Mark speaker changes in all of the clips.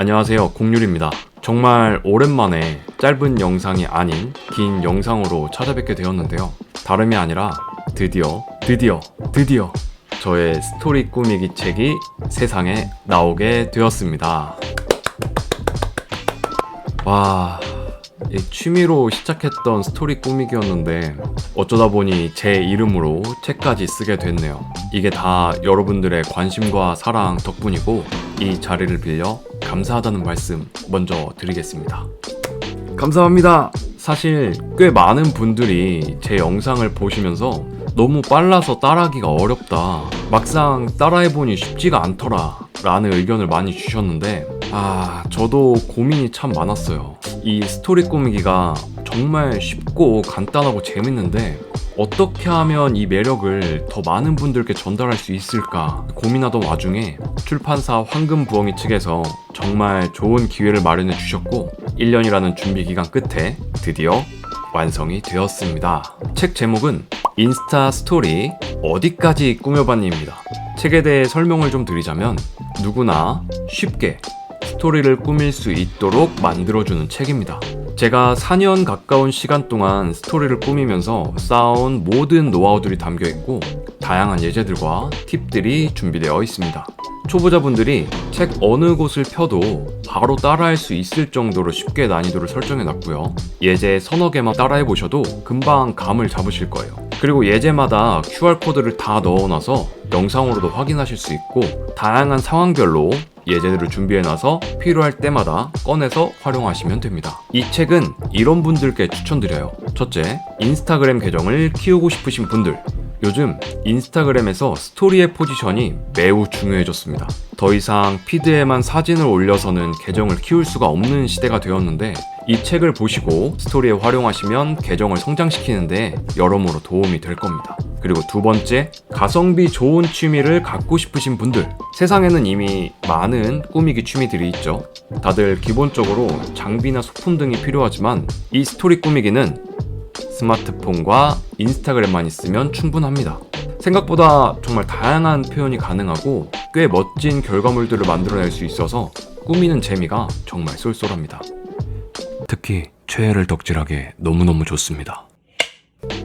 Speaker 1: 안녕하세요. 공률입니다. 정말 오랜만에 짧은 영상이 아닌 긴 영상으로 찾아뵙게 되었는데요. 다름이 아니라 드디어 드디어 드디어 저의 스토리 꾸미기 책이 세상에 나오게 되었습니다. 와, 이 취미로 시작했던 스토리 꾸미기였는데 어쩌다 보니 제 이름으로 책까지 쓰게 됐네요. 이게 다 여러분들의 관심과 사랑 덕분이고 이 자리를 빌려 감사하다는 말씀 먼저 드리겠습니다. 감사합니다. 사실 꽤 많은 분들이 제 영상을 보시면서 너무 빨라서 따라하기가 어렵다. 막상 따라해보니 쉽지가 않더라. 라는 의견을 많이 주셨는데, 아, 저도 고민이 참 많았어요. 이 스토리 꾸미기가 정말 쉽고 간단하고 재밌는데, 어떻게 하면 이 매력을 더 많은 분들께 전달할 수 있을까 고민하던 와중에 출판사 황금부엉이 측에서 정말 좋은 기회를 마련해 주셨고 1년이라는 준비 기간 끝에 드디어 완성이 되었습니다. 책 제목은 인스타 스토리 어디까지 꾸며봤니입니다. 책에 대해 설명을 좀 드리자면 누구나 쉽게 스토리를 꾸밀 수 있도록 만들어주는 책입니다. 제가 4년 가까운 시간 동안 스토리를 꾸미면서 쌓아온 모든 노하우들이 담겨 있고 다양한 예제들과 팁들이 준비되어 있습니다. 초보자분들이 책 어느 곳을 펴도 바로 따라할 수 있을 정도로 쉽게 난이도를 설정해 놨고요. 예제 서너 개만 따라해 보셔도 금방 감을 잡으실 거예요. 그리고 예제마다 QR코드를 다 넣어놔서 영상으로도 확인하실 수 있고 다양한 상황별로 예제들을 준비해놔서 필요할 때마다 꺼내서 활용하시면 됩니다. 이 책은 이런 분들께 추천드려요. 첫째, 인스타그램 계정을 키우고 싶으신 분들. 요즘 인스타그램에서 스토리의 포지션이 매우 중요해졌습니다. 더 이상 피드에만 사진을 올려서는 계정을 키울 수가 없는 시대가 되었는데 이 책을 보시고 스토리에 활용하시면 계정을 성장시키는데 여러모로 도움이 될 겁니다. 그리고 두 번째, 가성비 좋은 취미를 갖고 싶으신 분들. 세상에는 이미 많은 꾸미기 취미들이 있죠. 다들 기본적으로 장비나 소품 등이 필요하지만 이 스토리 꾸미기는 스마트폰과 인스타그램만 있으면 충분합니다. 생각보다 정말 다양한 표현이 가능하고 꽤 멋진 결과물들을 만들어낼 수 있어서 꾸미는 재미가 정말 쏠쏠합니다. 특히 최애를 덕질하게 너무너무 좋습니다.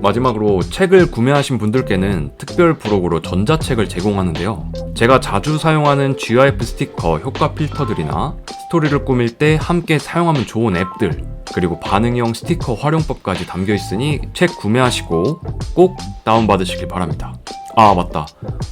Speaker 1: 마지막으로 책을 구매하신 분들께는 특별 부록으로 전자책을 제공하는데요. 제가 자주 사용하는 GIF 스티커 효과 필터들이나 스토리를 꾸밀 때 함께 사용하면 좋은 앱들, 그리고 반응형 스티커 활용법까지 담겨 있으니 책 구매하시고 꼭 다운받으시길 바랍니다. 아, 맞다.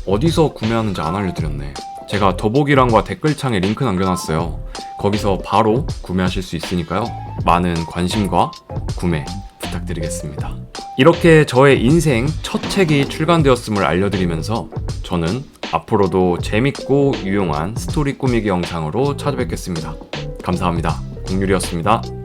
Speaker 1: 어디서 구매하는지 안 알려드렸네. 제가 더보기란과 댓글창에 링크 남겨놨어요. 거기서 바로 구매하실 수 있으니까요. 많은 관심과 구매 부탁드리겠습니다. 이렇게 저의 인생 첫 책이 출간되었음을 알려드리면서 저는 앞으로도 재밌고 유용한 스토리 꾸미기 영상으로 찾아뵙겠습니다. 감사합니다. 공률이었습니다.